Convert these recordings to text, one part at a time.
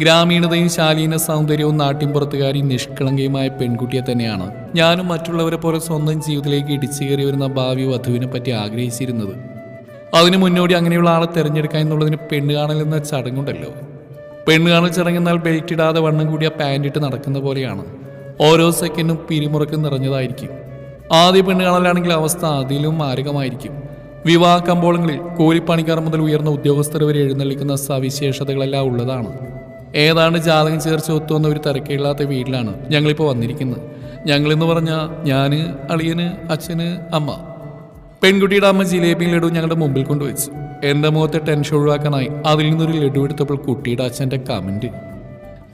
ഗ്രാമീണതയും ശാലീന സൗന്ദര്യവും നാട്ടിൻപുറത്തുകാരി നിഷ്കളങ്കയുമായ പെൺകുട്ടിയെ തന്നെയാണ്. ഞാനും മറ്റുള്ളവരെ പോലെ സ്വന്തം ജീവിതത്തിലേക്ക് ഇടിച്ചു കയറി വരുന്ന ഭാവി വധുവിനെ പറ്റി ആഗ്രഹിച്ചിരുന്നത്. അതിനു മുന്നോടി അങ്ങനെയുള്ള ആളെ തിരഞ്ഞെടുക്കാൻ എന്നുള്ളതിന് പെണ്ണ് കാണൽ എന്ന ചടങ്ങുണ്ടല്ലോ. പെണ്ണ് കാണൽ ചടങ്ങെന്നാൽ ബെൽറ്റ് ഇടാതെ വണ്ണം കൂടിയ പാന്റ് ഇട്ട് നടക്കുന്ന പോലെയാണ്. ഓരോ സെക്കൻഡും പിരിമുറക്കം നിറഞ്ഞതായിരിക്കും. ആദ്യ പെണ്ണ് കാണലാണെങ്കിൽ അവസ്ഥ അതിലും മാരകമായിരിക്കും. വിവാഹ കമ്പോളങ്ങളിൽ കൂലിപ്പണിക്കാർ മുതൽ ഉയർന്ന ഉദ്യോഗസ്ഥർ വരെ എഴുന്നള്ളിക്കുന്ന സവിശേഷതകളെല്ലാം ഉള്ളതാണ്. ഏതാണ്ട് ജാതകം ചേർച്ച ഒത്തുവന്ന ഒരു തിരക്കില്ലാത്ത വീട്ടിലാണ് ഞങ്ങളിപ്പോൾ വന്നിരിക്കുന്നത്. ഞങ്ങളെന്ന് പറഞ്ഞാൽ ഞാൻ അളിയന് അച്ഛന് അമ്മ. പെൺകുട്ടിയുടെ അമ്മ ജിലേബിയും ലഡു ഞങ്ങളുടെ മുമ്പിൽ കൊണ്ടുവച്ചു. എന്റെ മുഖത്തെ ടെൻഷൻ ഒഴിവാക്കാനായി അതിൽ നിന്നൊരു ലഡു എടുത്തപ്പോൾ കുട്ടിയുടെ അച്ഛന്റെ കമന്റ്.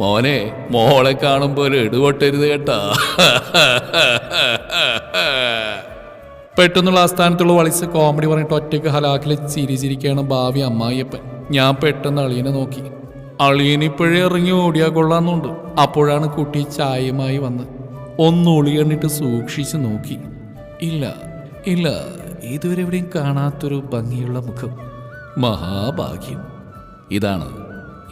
മോനെ മോളെ കാണുമ്പോൾ ലഡു പൊട്ടരുത് കേട്ടാ. പെട്ടെന്നുള്ള ആസ്ഥാനത്തുള്ള വളിച്ച് കോമഡി പറഞ്ഞിട്ട് ഒറ്റയ്ക്ക് ഹലാക്കിൽ ചിരിച്ചിരിക്കുകയാണ് ഭാവി അമ്മായിയപ്പൻ. ഞാൻ പെട്ടെന്ന് അളിയനെ നോക്കി. അളിയനിപ്പോഴേ ഇറങ്ങി ഓടിയാ കൊള്ളാന്നുണ്ട്. അപ്പോഴാണ് കുട്ടി ചായയുമായി വന്ന്. ഒന്ന് കണ്ടിട്ട് സൂക്ഷിച്ച് നോക്കി. ഇല്ല ഇല്ല ഇതുവരെ എവിടെയും കാണാത്തൊരു ഭംഗിയുള്ള മുഖം. മഹാഭാഗ്യം. ഇതാണ്.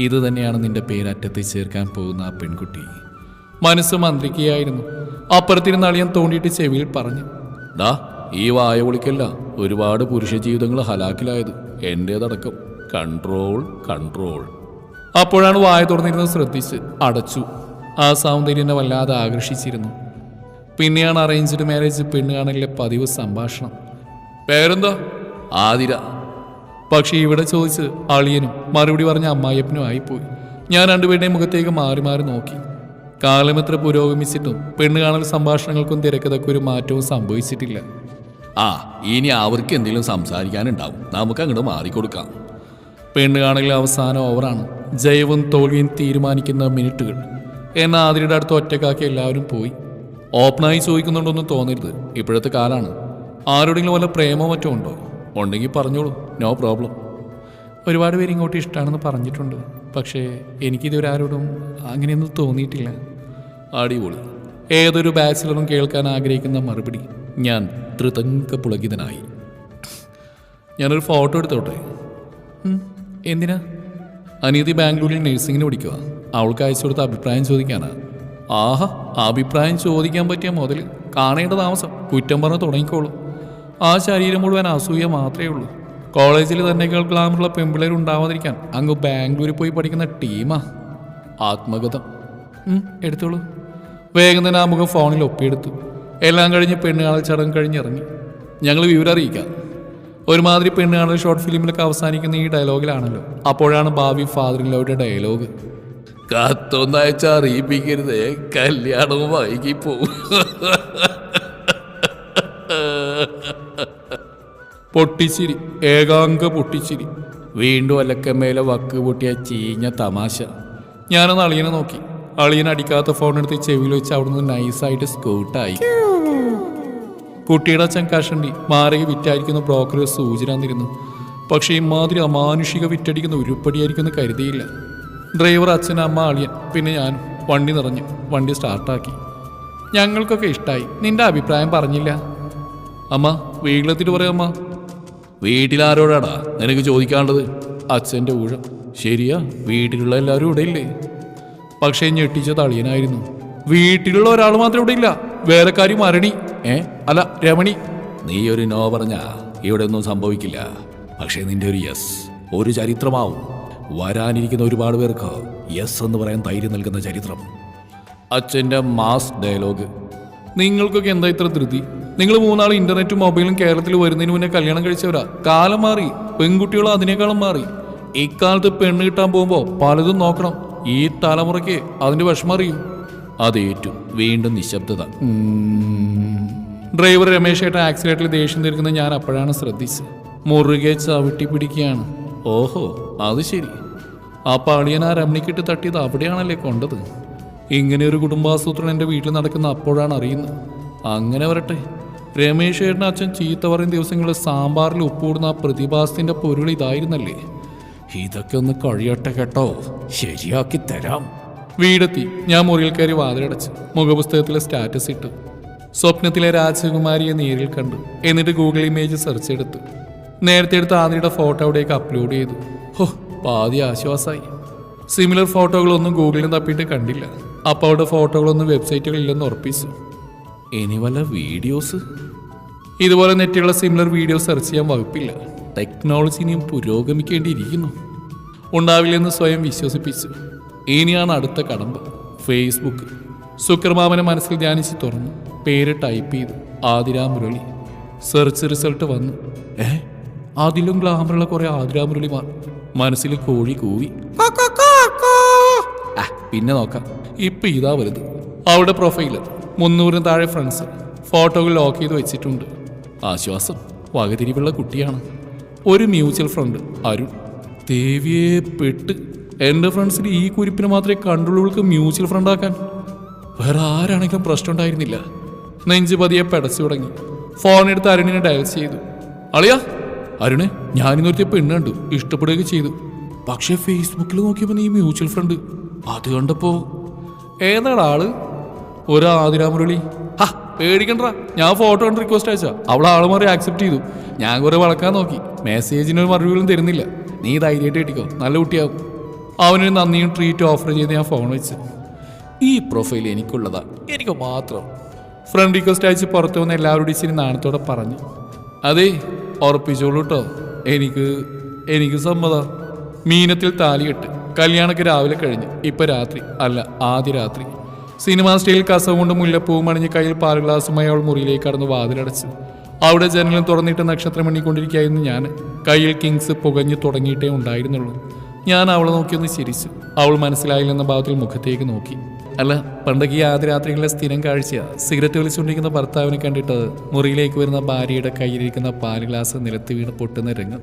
ഇത് തന്നെയാണ് നിന്റെ പേരറ്റത്ത് ചേർക്കാൻ പോകുന്ന ആ പെൺകുട്ടി. മനസ്സ് മന്ത്രിക്കുകയായിരുന്നു. അപ്പുറത്തിരുന്ന് അളിയൻ തോണ്ടിയിട്ട് ചെവിയിൽ പറഞ്ഞു. ദാ ഈ വായ വിളിക്കല്ല ഒരുപാട് പുരുഷ ജീവിതങ്ങൾ ഹലാക്കിലായത്. എന്റേതടക്കം കൺട്രോൾ കൺട്രോൾ. അപ്പോഴാണ് വായ തുറന്നിരുന്നത് ശ്രദ്ധിച്ച് അടച്ചു. ആ സൗന്ദര്യം വല്ലാതെ ആകർഷിച്ചിരുന്നു. പിന്നെയാണ് അറേഞ്ച്ഡ് മാരേജ് പെണ്ണ് കാണലിലെ പതിവ് സംഭാഷണം. പേരെന്താ? ആതിര. പക്ഷേ ഇവിടെ ചോദിച്ച് അളിയനും മറുപടി പറഞ്ഞ അമ്മായിയപ്പനും ആയിപ്പോയി. ഞാൻ രണ്ടുപേരുടെയും മുഖത്തേക്ക് മാറി മാറി നോക്കി. കാലമെത്ര പുരോഗമിച്ചിട്ടും പെണ്ണ് കാണൽ സംഭാഷണങ്ങൾക്കും തിരക്കഥക്കും ഒരു മാറ്റവും സംഭവിച്ചിട്ടില്ല. ആ ഇനി അവർക്ക് എന്തെങ്കിലും സംസാരിക്കാനുണ്ടാവും. നമുക്ക് അങ്ങോട്ട് മാറിക്കൊടുക്കാം. പെണ്ണ് കാണലിൽ അവസാന ഓവറാണ്. ജയവും തോൽവിയും തീരുമാനിക്കുന്ന മിനിറ്റുകൾ. എന്നാൽ ആതിരയുടെ അടുത്ത് ഒറ്റക്കാക്കി എല്ലാവരും പോയി. ഓപ്പണായി ചോദിക്കുന്നുണ്ടോന്ന് തോന്നരുത്. ഇപ്പോഴത്തെ കാലാണ്. ആരോടെങ്കിലും വല്ല പ്രേമോ മറ്റോ ഉണ്ടോ? ഉണ്ടെങ്കിൽ പറഞ്ഞോളൂ. No problem. ഒരുപാട് പേര് ഇങ്ങോട്ട് ഇഷ്ടമാണെന്ന് പറഞ്ഞിട്ടുണ്ട്. പക്ഷേ എനിക്കിതുവരെ ആരോടും അങ്ങനെയൊന്നും തോന്നിയിട്ടില്ല. അടിപൊളി. ഏതൊരു ബാച്ചിലറും കേൾക്കാൻ ആഗ്രഹിക്കുന്ന മറുപടി. ഞാൻ ത്രിതങ്ക പുളകിതനായി. ഞാനൊരു ഫോട്ടോ എടുത്തോട്ടെ? എന്തിനാ? അനീതി ബാംഗ്ലൂരിൽ നഴ്സിങ്ങിന് പഠിക്കുക അവൾക്ക് അയച്ചു കൊടുത്ത അഭിപ്രായം ചോദിക്കാനാ. ആഹാ അഭിപ്രായം ചോദിക്കാൻ പറ്റിയ മുതൽ കാണേണ്ട താമസം കുറ്റം പറഞ്ഞ് തുടങ്ങിക്കോളൂ. ആ ശരീരം മുഴുവൻ അസൂയ മാത്രമേ ഉള്ളൂ. കോളേജിൽ തന്നെക്കാൾ ഗ്ലാമറുള്ള പെൺപിള്ളേർ ഉണ്ടാവാതിരിക്കാൻ അങ്ങ് ബാംഗ്ലൂരിൽ പോയി പഠിക്കുന്ന ടീമാ. ആത്മഗതം. എടുത്തോളൂ. വേഗം തന്നെ ആ മുഖം ഫോണിൽ ഒപ്പിയെടുത്തു. എല്ലാം കഴിഞ്ഞ് പെണ്ണുകാണൽ ചടങ്ങ് കഴിഞ്ഞിറങ്ങി. ഞങ്ങൾ വിവരം അറിയിക്കാം. ഒരുമാതിരി പെണ്ണുകാണൽ ഷോർട്ട് ഫിലിമിലൊക്കെ അവസാനിക്കുന്ന ഈ ഡയലോഗിലാണല്ലോ അപ്പോഴാണ് ഭാവി ഫാദർ ലവയുടെ ഡയലോഗ് കത്തൊന്ന് അയച്ച അറിയിപ്പിക്കരുതേ കല്യാണവും വൈകി പോവും പൊട്ടിച്ചിരി ഏകാംഗ പൊട്ടിച്ചിരി. വീണ്ടും അലക്കമേലെ വക്ക് പൊട്ടിയ ചീഞ്ഞ തമാശ. ഞാനൊന്ന് അളിയനെ നോക്കി. അളിയൻ അടിക്കാത്ത ഫോൺ എടുത്ത് ചെവിയിൽ വെച്ച് അവിടുന്ന് നൈസായിട്ട് സ്കൂട്ടായി കുട്ടിയുടെ അച്ഛൻ കഷണ്ടി മാരക വിറ്റായിരിക്കുന്ന ബ്രോക്കറെ സൂചന തന്നിരുന്നു. പക്ഷേ ഇമാതിരി അമാനുഷിക വിറ്റടിക്കുന്ന ഉരുപ്പടിയായിരിക്കുമെന്ന് കരുതിയില്ല. ഡ്രൈവർ അച്ഛൻ അമ്മ അളിയൻ പിന്നെ ഞാൻ വണ്ടി നിറഞ്ഞു വണ്ടി സ്റ്റാർട്ടാക്കി. ഞങ്ങൾക്കൊക്കെ ഇഷ്ടമായി നിന്റെ അഭിപ്രായം പറഞ്ഞില്ല. അമ്മ വീട്ടിലെത്തിട്ട് പറയാമ്മ വീട്ടിലാരോടാടാ നിനക്ക് ചോദിക്കാനുള്ളത്? അച്ഛന്റെ ഊഴം. ശരിയാ വീട്ടിലുള്ള എല്ലാവരും ഇവിടെ ഇല്ലേ? പക്ഷേ ഞെട്ടിച്ച തളിയനായിരുന്നു വീട്ടിലുള്ള ഒരാൾ മാത്രം ഇവിടെ ഇല്ല. വേലക്കാരി മരണി. ഏ? അല്ല രമണി. നീ ഒരു നോ പറഞ്ഞ ഇവിടെ ഒന്നും സംഭവിക്കില്ല. പക്ഷേ നിന്റെ ഒരു യെസ് ഒരു ചരിത്രമാവും. വരാനിരിക്കുന്ന ഒരുപാട് പേർക്ക് യെസ് എന്ന് പറയാൻ ധൈര്യം നൽകുന്ന ചരിത്രം. അച്ഛന്റെ മാസ് ഡയലോഗ് നിങ്ങൾക്കൊക്കെ എന്താ ഇത്ര ധൃതി? നിങ്ങൾ മൂന്നാൾ ഇന്റർനെറ്റും മൊബൈലും കേരളത്തിൽ വരുന്നതിന് മുന്നേ കല്യാണം കഴിച്ചവരാ. കാലം മാറി പെൺകുട്ടികൾ അതിനേക്കാളും മാറി. ഇക്കാലത്ത് പെണ്ണ് കിട്ടാൻ പോകുമ്പോൾ പലതും നോക്കണം. ഈ തലമുറയ്ക്ക് അതിന്റെ വിഷമം അറിയും? അതേറ്റു വീണ്ടും നിശബ്ദത. ഡ്രൈവർ രമേശേട്ട ആക്സിഡന്റിൽ ദേഷ്യം തീർക്കുന്നത് ഞാൻ അപ്പോഴാണ് ശ്രദ്ധിച്ചത്. മുറുകെ ചവിട്ടി പിടിക്കുകയാണ്. ഓഹോ അത് ശരി. ആ പാളിയൻ ആ രമണിക്കിട്ട് തട്ടിയത് അവിടെയാണല്ലേ കൊണ്ടത്? ഇങ്ങനെ ഒരു കുടുംബാസൂത്രണം എന്റെ വീട്ടിൽ നടക്കുന്ന അപ്പോഴാണ് അറിയുന്നത്. അങ്ങനെ വരട്ടെ. രമേശ് ഏട്ടൻ അച്ഛൻ ചീത്ത പറയുന്ന ദിവസങ്ങളിൽ സാമ്പാറിൽ ഉപ്പൂടുന്ന ആ പ്രതിഭാസത്തിന്റെ പൊരുൾ ഇതായിരുന്നല്ലേ? ഇതൊക്കെ ഒന്ന് കഴിയട്ടെ കേട്ടോ. ശരിയാക്കി തരാം. വീടെത്തി. ഞാൻ മുറിയിൽ കയറി വാതിലടച്ച് മുഖപുസ്തകത്തിലെ സ്റ്റാറ്റസ് ഇട്ടു. സ്വപ്നത്തിലെ രാജകുമാരിയെ നേരിൽ കണ്ടു. എന്നിട്ട് ഗൂഗിൾ ഇമേജ് സെർച്ച് എടുത്തു. നേരത്തെ എടുത്ത ആതിരയുടെ ഫോട്ടോ അവിടേക്ക് അപ്ലോഡ് ചെയ്തു. ഹോ പാതി ആശ്വാസമായി സിമിലർ ഫോട്ടോകളൊന്നും ഗൂഗിളിൽ തപ്പിയിട്ട് കണ്ടില്ല. അപ്പോൾ അവിടെ ഫോട്ടോകളൊന്നും വെബ്സൈറ്റുകളില്ലെന്ന് ഉറപ്പിച്ചു. ഇനി വല്ല വീഡിയോസ്? ഇതുപോലെ നെറ്റിലുള്ള സിമിലർ വീഡിയോ സെർച്ച് ചെയ്യാൻ വകുപ്പില്ല. ടെക്നോളജി ഇനിയും പുരോഗമിക്കേണ്ടിയിരിക്കുന്നു. ഉണ്ടാവില്ലെന്ന് സ്വയം വിശ്വസിപ്പിച്ചു. ഇനിയാണ് അടുത്ത കടമ്പ്. ഫേസ്ബുക്ക് സുക്രമാമനെ മനസ്സിൽ ധ്യാനിച്ച് തുറന്നു. പേര് ടൈപ്പ് ചെയ്തു. ആതിരാ മുരളി സെർച്ച് റിസൾട്ട് വന്നു. ഏ? അതിലും ഗ്ലാമറുള്ള കുറെ ആതിരാ മുരളിമാർ മനസ്സിൽ കോഴി കൂവി. പിന്നെ നോക്കാം. ഇപ്പൊ ഇതാ വലുത്. അവളുടെ പ്രൊഫൈൽ മുന്നൂറിന് താഴെ ഫ്രണ്ട്സ് ഫോട്ടോകൾ ലോക്ക് ചെയ്ത് വെച്ചിട്ടുണ്ട്. ആശ്വാസം. വകതിരിവുള്ള കുട്ടിയാണ്. ഒരു മ്യൂച്വൽ ഫ്രണ്ട് അരുൺ. ദേവിയെ പെട്ട് എന്റെ ഫ്രണ്ട്സിന് ഈ കുരിപ്പിന് മാത്രമേ കണ്ടുള്ളവൾക്ക് മ്യൂച്വൽ ഫ്രണ്ട് ആക്കാൻ. വേറെ ആരാണെങ്കിലും പ്രശ്നം ഉണ്ടായിരുന്നില്ല. നെഞ്ച് പതിയെ പെടച്ചു തുടങ്ങി. ഫോൺ എടുത്ത് അരുണിനെ ഡയൽ ചെയ്തു. അളിയാ അരുണ് ഞാനിന്നൊരുത്തിയ പെണ്ണ് കണ്ടു. ഇഷ്ടപ്പെടുകയൊക്കെ ചെയ്തു. പക്ഷേ ഫേസ്ബുക്കിൽ നോക്കിയപ്പോൾ നീ മ്യൂച്വൽ ഫ്രണ്ട് അത് കണ്ടപ്പോ ഏതാണ് ആൾ? ഒരു ആതിരാമുരളി. ഹാ പേടിക്കണ്ട. ഞാൻ ഫോട്ടോ കണ്ട് റിക്വസ്റ്റ് അയച്ചാ. അവൾ ആൾ മാറി ആക്സെപ്റ്റ് ചെയ്തു. ഞാൻ കുറെ വളക്കാൻ നോക്കി. മെസ്സേജിന് ഒരു മറുപടികളും തരുന്നില്ല. നീ ധൈര്യമായിട്ട് കിട്ടിക്കോ. നല്ല കുട്ടിയാവും. അവനൊരു നന്ദിയും ട്രീറ്റ് ഓഫർ ചെയ്ത് ഞാൻ ഫോൺ വെച്ചു. ഈ പ്രൊഫൈൽ എനിക്കുള്ളതാ. എനിക്ക് മാത്രം. ഫ്രണ്ട് റിക്വസ്റ്റ് അയച്ച് പുറത്തു വന്ന് എല്ലാവരോടും ഇച്ചിരി നാണത്തോടെ പറഞ്ഞു. അതെ ഉറപ്പിച്ചോളൂ കേട്ടോ എനിക്ക് എനിക്ക് സമ്മതം. മീനത്തിൽ താലികെട്ട് കല്യാണക്ക് രാവിലെ കഴിഞ്ഞ്. ഇപ്പം രാത്രി. അല്ല ആദ്യ രാത്രി. സിനിമാ സ്റ്റൈൽ കസവ് കൊണ്ട് മുല്ലപ്പൂവും അണിഞ്ഞ് കയ്യിൽ പാൽ ഗ്ലാസുമായി അവൾ മുറിയിലേക്ക് കടന്ന് വാതിലടച്ച്. അവിടെ ജനലും തുറന്നിട്ട് നക്ഷത്രം എണ്ണിക്കൊണ്ടിരിക്കുകയായിരുന്നു ഞാൻ. കയ്യിൽ കിങ്സ് പുകഞ്ഞു തുടങ്ങിയിട്ടേ ഉണ്ടായിരുന്നുള്ളൂ. ഞാൻ അവളെ നോക്കിയൊന്ന് ചിരിച്ചു. അവൾ മനസ്സിലായില്ലെന്ന ഭാവത്തിൽ മുഖത്തേക്ക് നോക്കി. അല്ല പണ്ടൊക്കെ ഈ ആദ്യ രാത്രികളിലെ സ്ഥിരം കാഴ്ച സിഗരറ്റ് വലിച്ചുകൊണ്ടിരിക്കുന്ന ഭർത്താവിനെ കണ്ടിട്ട് മുറിയിലേക്ക് വരുന്ന ഭാര്യയുടെ കയ്യിലിരിക്കുന്ന പാൽ ഗ്ലാസ് നിലത്ത് വീണ് പൊട്ടുന്ന രംഗം.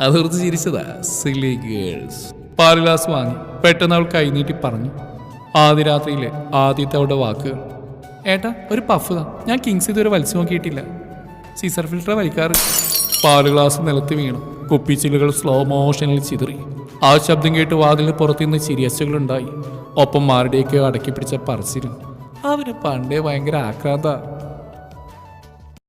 അതോർത്ത് ചിരിച്ചതാ. സിലി ഗേൾസ് പാൽ ഗ്ലാസ് വാങ്ങി. പെട്ടെന്ന് അവൾ കൈനീട്ടി പറഞ്ഞു. ആദ്യ രാത്രിയിലെ ആദ്യത്തെ അവളുടെ വാക്കുകൾ ഏട്ടാ ഒരു പഫ് താ. ഞാൻ കിങ്സ് ഇതുവരെ വലിച്ചു നോക്കിയിട്ടില്ല. സീസർ ഫിൽറ്റർ വലിക്കാറ്. പാൽ ഗ്ലാസ് നിലത്ത് വീണു. കുപ്പിച്ചില്ലുകൾ സ്ലോ മോഷനിൽ ചിതറി. ആ ശബ്ദം കേട്ട് വാതിലിന് പുറത്തുനിന്ന് ചിരിയച്ചകളുണ്ടായി. ഒപ്പം മാരുടെയൊക്കെ അടക്കി പിടിച്ച പറച്ചിലും അവന് പണ്ടേ ഭയങ്കര ആക്രാന്ത.